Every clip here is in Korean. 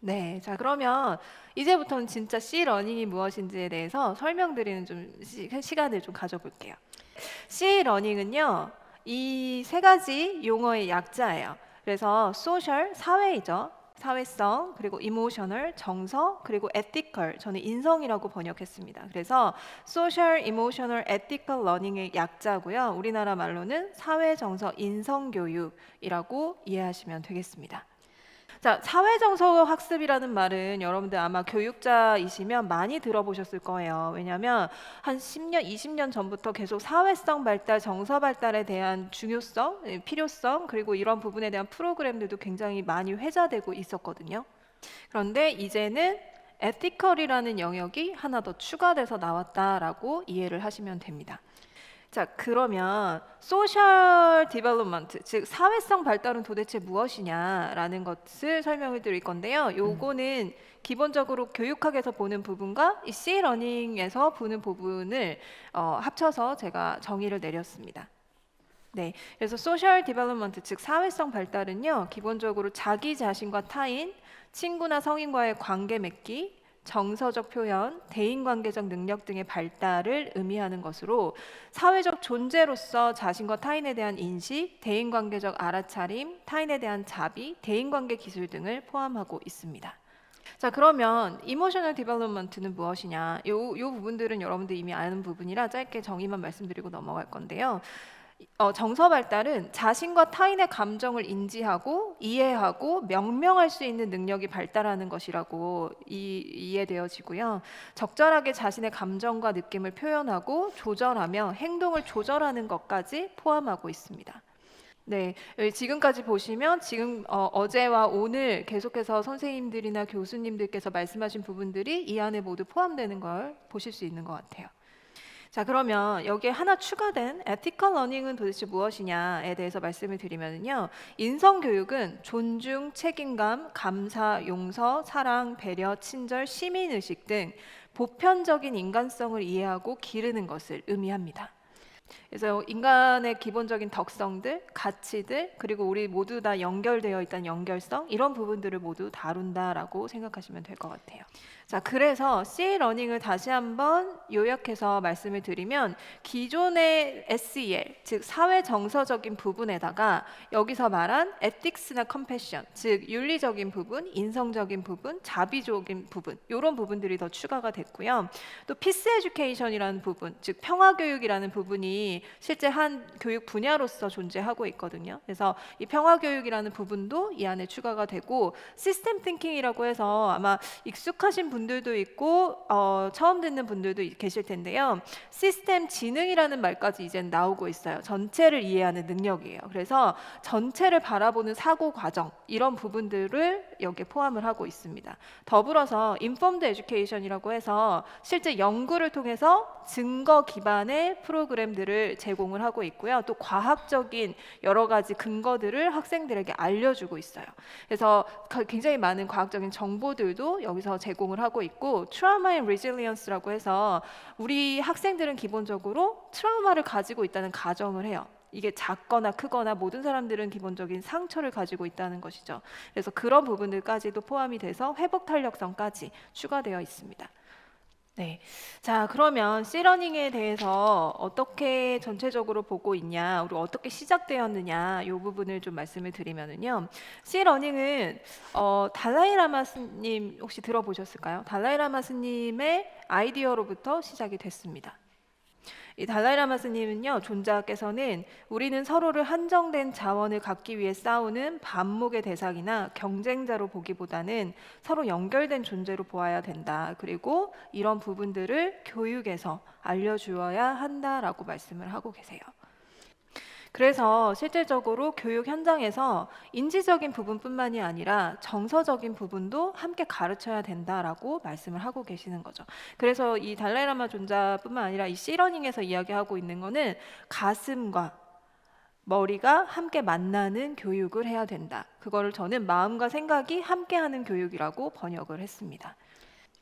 네. 자, 그러면 이제부터는 진짜 C 러닝이 무엇인지에 대해서 설명드리는 좀 시, 시간을 좀 가져볼게요. C 러닝은요, 이 세 가지 용어의 약자예요. 그래서 social, 사회이죠. 사회성, 그리고 emotional, 정서, 그리고 ethical, 저는 인성이라고 번역했습니다. 그래서 social, emotional, ethical learning의 약자고요. 우리나라 말로는 사회, 정서, 인성 교육이라고 이해하시면 되겠습니다. 자, 사회정서 학습이라는 말은 여러분들 아마 교육자이시면 많이 들어보셨을 거예요. 왜냐하면 한 10년, 20년 전부터 계속 사회성 발달, 정서 발달에 대한 중요성, 예, 필요성, 그리고 이런 부분에 대한 프로그램들도 굉장히 많이 회자되고 있었거든요. 그런데 이제는 에티컬이라는 영역이 하나 더 추가돼서 나왔다라고 이해를 하시면 됩니다. 자, 그러면 소셜 디벨롭먼트, 즉 사회성 발달은 도대체 무엇이냐라는 것을 설명을 드릴 건데요. 요거는 기본적으로 교육학에서 보는 부분과 이 C 러닝에서 보는 부분을 어, 합쳐서 제가 정의를 내렸습니다. 네, 그래서 소셜 디벨롭먼트, 즉 사회성 발달은요, 기본적으로 자기 자신과 타인, 친구나 성인과의 관계 맺기, 정서적 표현, 대인관계적 능력 등의 발달을 의미하는 것으로 사회적 존재로서 자신과 타인에 대한 인식, 대인관계적 알아차림, 타인에 대한 자비, 대인관계 기술 등을 포함하고 있습니다. 자 그러면 이모셔널 디벨롭먼트는 무엇이냐? 요, 요 부분들은 여러분들 이미 아는 부분이라 짧게 정의만 말씀드리고 넘어갈 건데요. 어, 정서 발달은 자신과 타인의 감정을 인지하고 이해하고 명명할 수 있는 능력이 발달하는 것이라고 이, 이해되어지고요. 적절하게 자신의 감정과 느낌을 표현하고 조절하며 행동을 조절하는 것까지 포함하고 있습니다. 네, 여기 지금까지 보시면 지금 어, 어제와 오늘 계속해서 선생님들이나 교수님들께서 말씀하신 부분들이 이 안에 모두 포함되는 걸 보실 수 있는 것 같아요. 자, 그러면 여기에 하나 추가된 ethical learning은 도대체 무엇이냐에 대해서 말씀을 드리면요. 인성 교육은 존중, 책임감, 감사, 용서, 사랑, 배려, 친절, 시민 의식 등 보편적인 인간성을 이해하고 기르는 것을 의미합니다. 그래서 인간의 기본적인 덕성들, 가치들, 그리고 우리 모두 다 연결되어 있다는 연결성 이런 부분들을 모두 다룬다라고 생각하시면 될 것 같아요. 자, 그래서 C 러닝을 다시 한번 요약해서 말씀을 드리면 기존의 SEL, 즉 사회 정서적인 부분에다가 여기서 말한 ethics나 compassion, 즉 윤리적인 부분, 인성적인 부분, 자비적인 부분 이런 부분들이 더 추가가 됐고요. 또 peace education이라는 부분, 즉 평화 교육이라는 부분이 실제 한 교육 분야로서 존재하고 있거든요. 그래서 이 평화 교육이라는 부분도 이 안에 추가가 되고 시스템 띵킹이라고 해서 아마 익숙하신 분 들도 있고 어, 처음 듣는 분들도 계실 텐데요. 시스템 지능이라는 말까지 이제 나오고 있어요. 전체를 이해하는 능력이에요. 그래서 전체를 바라보는 사고 과정 이런 부분들을 여기에 포함을 하고 있습니다. 더불어서 인폼드 에듀케이션이라고 해서 실제 연구를 통해서 증거 기반의 프로그램들을 제공을 하고 있고요. 또 과학적인 여러 가지 근거들을 학생들에게 알려주고 있어요. 그래서 가- 굉장히 많은 과학적인 정보들도 여기서 제공을 하고 있고 트라우마 앤 리질리언스라고 해서 우리 학생들은 기본적으로 트라우마를 가지고 있다는 가정을 해요. 이게 작거나 크거나 모든 사람들은 기본적인 상처를 가지고 있다는 것이죠. 그래서 그런 부분들까지도 포함이 돼서 회복 탄력성까지 추가되어 있습니다. 네. 자, 그러면 C러닝에 대해서 어떻게 전체적으로 보고 있냐, 우리 어떻게 시작되었느냐, 이 부분을 좀 말씀을 드리면은요. C러닝은 어, 달라이라마 스님 혹시 들어보셨을까요? 달라이라마 스님의 아이디어로부터 시작이 됐습니다. 이 달라이라마 스님은요, 존자께서는 우리는 서로를 한정된 자원을 갖기 위해 싸우는 반목의 대상이나 경쟁자로 보기보다는 서로 연결된 존재로 보아야 된다. 그리고 이런 부분들을 교육에서 알려주어야 한다라고 말씀을 하고 계세요. 그래서 실질적으로 교육 현장에서 인지적인 부분뿐만이 아니라 정서적인 부분도 함께 가르쳐야 된다라고 말씀을 하고 계시는 거죠. 그래서 이 달라이라마 존자뿐만 아니라 이 C러닝에서 이야기하고 있는 거는 가슴과 머리가 함께 만나는 교육을 해야 된다. 그거를 저는 마음과 생각이 함께하는 교육이라고 번역을 했습니다.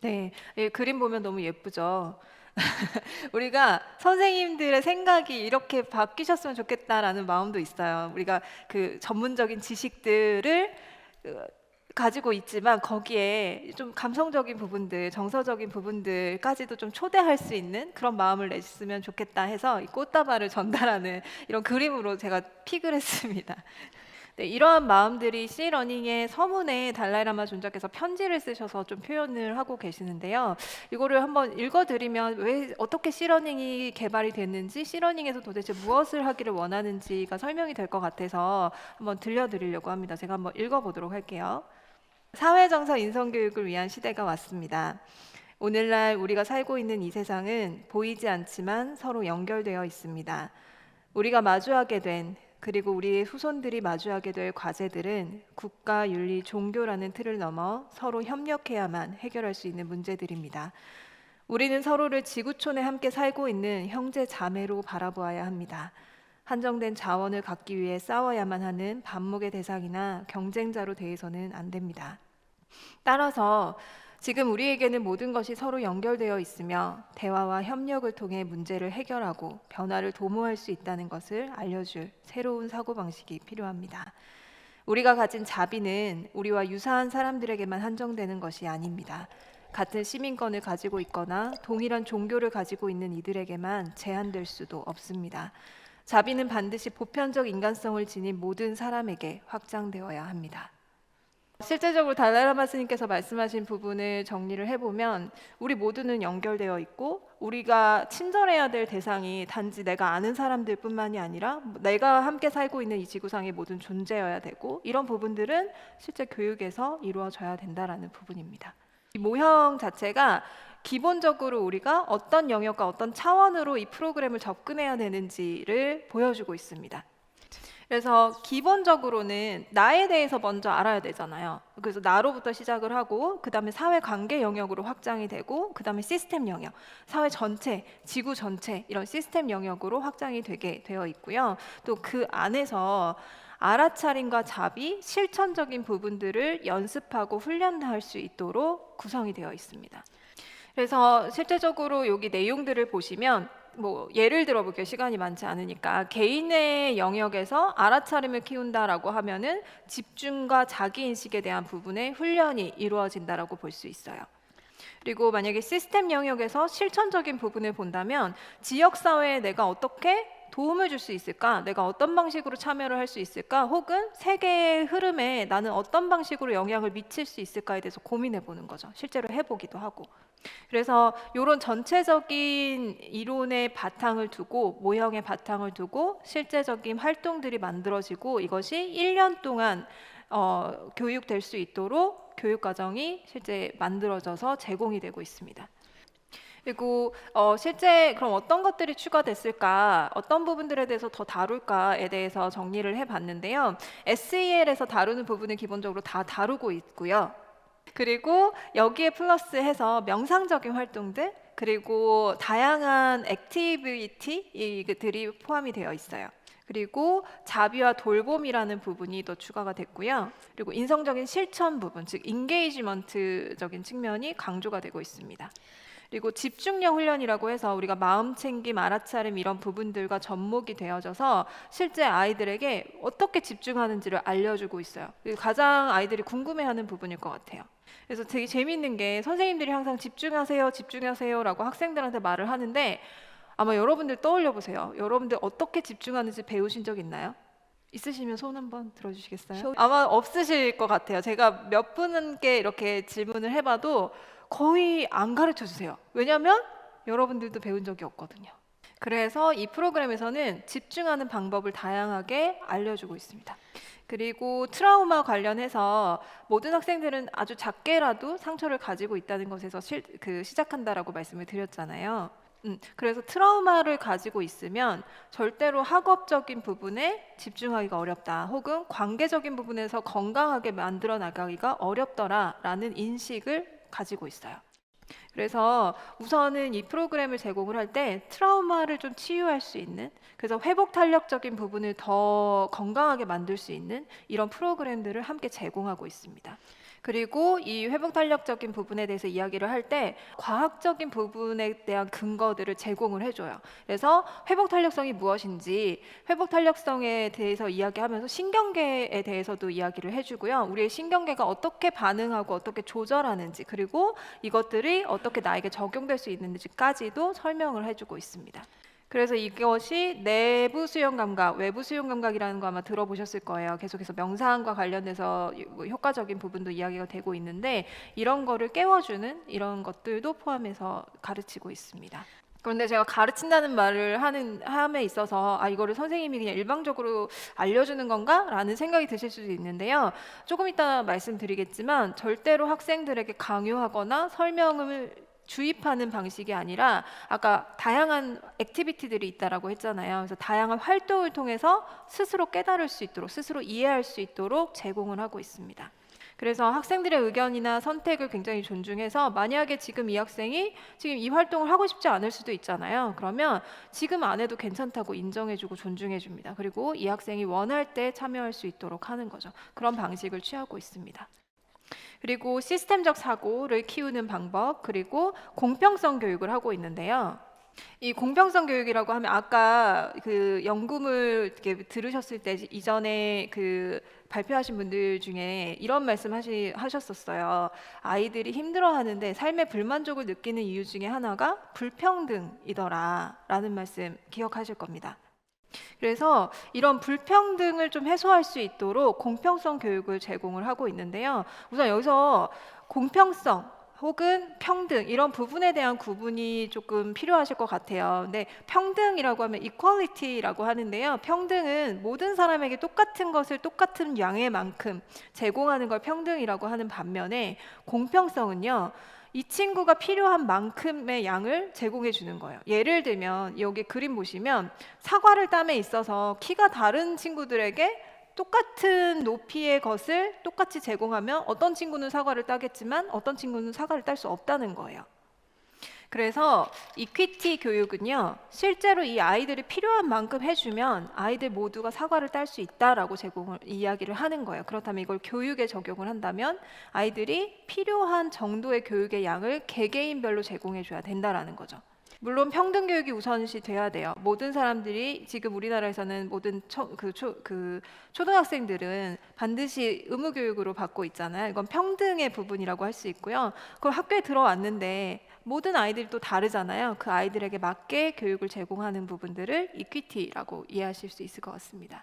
네, 이 그림 보면 너무 예쁘죠. 우리가 선생님들의 생각이 이렇게 바뀌셨으면 좋겠다라는 마음도 있어요. 우리가 그 전문적인 지식들을 그 가지고 있지만 거기에 좀 감성적인 부분들, 정서적인 부분들까지도 좀 초대할 수 있는 그런 마음을 냈으면 좋겠다 해서 이 꽃다발을 전달하는 이런 그림으로 제가 픽을 했습니다. 네, 이러한 마음들이 C러닝의 서문에 달라이라마 존자께서 편지를 쓰셔서 좀 표현을 하고 계시는데요. 이거를 한번 읽어드리면 왜 어떻게 C러닝이 개발이 됐는지, C러닝에서 도대체 무엇을 하기를 원하는지가 설명이 될 것 같아서 한번 들려드리려고 합니다. 제가 한번 읽어보도록 할게요. 사회정서 인성교육을 위한 시대가 왔습니다. 오늘날 우리가 살고 있는 이 세상은 보이지 않지만 서로 연결되어 있습니다. 우리가 마주하게 된 그리고 우리의 후손들이 마주하게 될 과제들은 국가, 윤리, 종교라는 틀을 넘어 서로 협력해야만 해결할 수 있는 문제들입니다. 우리는 서로를 지구촌에 함께 살고 있는 형제 자매로 바라보아야 합니다. 한정된 자원을 갖기 위해 싸워야만 하는 반목의 대상이나 경쟁자로 대해서는 안 됩니다. 따라서 지금 우리에게는 모든 것이 서로 연결되어 있으며 대화와 협력을 통해 문제를 해결하고 변화를 도모할 수 있다는 것을 알려줄 새로운 사고방식이 필요합니다. 우리가 가진 자비는 우리와 유사한 사람들에게만 한정되는 것이 아닙니다. 같은 시민권을 가지고 있거나 동일한 종교를 가지고 있는 이들에게만 제한될 수도 없습니다. 자비는 반드시 보편적 인간성을 지닌 모든 사람에게 확장되어야 합니다. 실제적으로 달라라마 스님께서 말씀하신 부분을 정리를 해보면 우리 모두는 연결되어 있고 우리가 친절해야 될 대상이 단지 내가 아는 사람들뿐만이 아니라 내가 함께 살고 있는 이 지구상의 모든 존재여야 되고 이런 부분들은 실제 교육에서 이루어져야 된다라는 부분입니다. 이 모형 자체가 기본적으로 우리가 어떤 영역과 어떤 차원으로 이 프로그램을 접근해야 되는지를 보여주고 있습니다. 그래서 기본적으로는 나에 대해서 먼저 알아야 되잖아요. 그래서 나로부터 시작을 하고 그다음에 사회 관계 영역으로 확장이 되고 그다음에 시스템 영역, 사회 전체, 지구 전체 이런 시스템 영역으로 확장이 되게 되어 있고요. 또 그 안에서 알아차림과 자비, 실천적인 부분들을 연습하고 훈련할 수 있도록 구성이 되어 있습니다. 그래서 실제적으로 여기 내용들을 보시면 뭐 예를 들어 볼게요. 시간이 많지 않으니까 개인의 영역에서 알아차림을 키운다라고 하면은 집중과 자기 인식에 대한 부분의 훈련이 이루어진다라고 볼 수 있어요. 그리고 만약에 시스템 영역에서 실천적인 부분을 본다면 지역 사회에 내가 어떻게 도움을 줄 수 있을까? 내가 어떤 방식으로 참여를 할 수 있을까? 혹은 세계의 흐름에 나는 어떤 방식으로 영향을 미칠 수 있을까에 대해서 고민해 보는 거죠. 실제로 해보기도 하고. 그래서 이런 전체적인 이론의 바탕을 두고 모형의 바탕을 두고 실제적인 활동들이 만들어지고 이것이 1년 동안 어, 교육될 수 있도록 교육 과정이 실제 만들어져서 제공이 되고 있습니다. 그리고 어, 실제 그럼 어떤 것들이 추가됐을까, 어떤 부분들에 대해서 더 다룰까에 대해서 정리를 해봤는데요. SEL에서 다루는 부분은 기본적으로 다 다루고 있고요. 그리고 여기에 플러스해서 명상적인 활동들 그리고 다양한 액티비티들이 포함이 되어 있어요. 그리고 자비와 돌봄이라는 부분이 또 추가가 됐고요. 그리고 인성적인 실천 부분, 즉 인게이지먼트적인 측면이 강조가 되고 있습니다. 그리고 집중력 훈련이라고 해서 우리가 마음 챙김, 알아차림 이런 부분들과 접목이 되어져서 실제 아이들에게 어떻게 집중하는지를 알려주고 있어요. 가장 아이들이 궁금해하는 부분일 것 같아요. 그래서 되게 재밌는 게 선생님들이 항상 집중하세요, 집중하세요라고 학생들한테 말을 하는데 아마 여러분들 떠올려 보세요. 여러분들 어떻게 집중하는지 배우신 적 있나요? 있으시면 손 한번 들어주시겠어요? 아마 없으실 것 같아요. 제가 몇 분께 이렇게 질문을 해봐도 거의 안 가르쳐 주세요. 왜냐하면 여러분들도 배운 적이 없거든요. 그래서 이 프로그램에서는 집중하는 방법을 다양하게 알려주고 있습니다. 그리고 트라우마 관련해서 모든 학생들은 아주 작게라도 상처를 가지고 있다는 것에서 실, 그 시작한다라고 말씀을 드렸잖아요. 음, 그래서 트라우마를 가지고 있으면 절대로 학업적인 부분에 집중하기가 어렵다. 혹은 관계적인 부분에서 건강하게 만들어 나가기가 어렵더라라는 인식을 가지고 있어요. 그래서 우선은 이 프로그램을 제공을 할 때 트라우마를 좀 치유할 수 있는 그래서 회복 탄력적인 부분을 더 건강하게 만들 수 있는 이런 프로그램들을 함께 제공하고 있습니다. 그리고 이 회복 탄력적인 부분에 대해서 이야기를 할 때 과학적인 부분에 대한 근거들을 제공을 해줘요. 그래서 회복 탄력성이 무엇인지 회복 탄력성에 대해서 이야기하면서 신경계에 대해서도 이야기를 해주고요. 우리의 신경계가 어떻게 반응하고 어떻게 조절하는지 그리고 이것들이 어떻게 나에게 적용될 수 있는지까지도 설명을 해주고 있습니다. 그래서 이것이 내부 수용 감각, 외부 수용 감각이라는 거 아마 들어보셨을 거예요. 계속해서 명상과 관련돼서 뭐 효과적인 부분도 이야기가 되고 있는데 이런 거를 깨워주는 이런 것들도 포함해서 가르치고 있습니다. 그런데 제가 가르친다는 말을 하는 함에 있어서 아 이거를 선생님이 그냥 일방적으로 알려주는 건가라는 생각이 드실 수도 있는데요. 조금 이따 말씀드리겠지만 절대로 학생들에게 강요하거나 설명을 주입하는 방식이 아니라 아까 다양한 액티비티들이 있다라고 했잖아요. 그래서 다양한 활동을 통해서 스스로 깨달을 수 있도록 스스로 이해할 수 있도록 제공을 하고 있습니다. 그래서 학생들의 의견이나 선택을 굉장히 존중해서 만약에 지금 이 학생이 지금 이 활동을 하고 싶지 않을 수도 있잖아요. 그러면 지금 안 해도 괜찮다고 인정해주고 존중해줍니다. 그리고 이 학생이 원할 때 참여할 수 있도록 하는 거죠. 그런 방식을 취하고 있습니다. 그리고 시스템적 사고를 키우는 방법 그리고 공평성 교육을 하고 있는데요. 이 공평성 교육이라고 하면 아까 그 연구물 이렇게 들으셨을 때 이전에 그 발표하신 분들 중에 이런 말씀 하시, 하셨었어요. 아이들이 힘들어하는데 삶의 불만족을 느끼는 이유 중에 하나가 불평등이더라 라는 말씀 기억하실 겁니다. 그래서 이런 불평등을 좀 해소할 수 있도록 공평성 교육을 제공을 하고 있는데요. 우선 여기서 공평성 혹은 평등 이런 부분에 대한 구분이 조금 필요하실 것 같아요. 근데 평등이라고 하면 equality라고 하는데요. 평등은 모든 사람에게 똑같은 것을 똑같은 양의 만큼 제공하는 걸 평등이라고 하는 반면에 공평성은요. 이 친구가 필요한 만큼의 양을 제공해 주는 거예요. 예를 들면 여기 그림 보시면 사과를 땀에 있어서 키가 다른 친구들에게 똑같은 높이의 것을 똑같이 제공하면 어떤 친구는 사과를 따겠지만 어떤 친구는 사과를 딸 수 없다는 거예요. 그래서 이퀴티 교육은요 실제로 이 아이들이 필요한 만큼 해주면 아이들 모두가 사과를 딸 수 있다라고 제공을 이야기를 하는 거예요. 그렇다면 이걸 교육에 적용을 한다면 아이들이 필요한 정도의 교육의 양을 개개인별로 제공해 줘야 된다라는 거죠. 물론 평등 교육이 우선시 돼야 돼요. 모든 사람들이 지금 우리나라에서는 모든 초, 그, 초, 그 초등학생들은 반드시 의무 교육으로 받고 있잖아요. 이건 평등의 부분이라고 할 수 있고요. 그걸 학교에 들어왔는데 모든 아이들이 또 다르잖아요. 그 아이들에게 맞게 교육을 제공하는 부분들을 이퀴티라고 이해하실 수 있을 것 같습니다.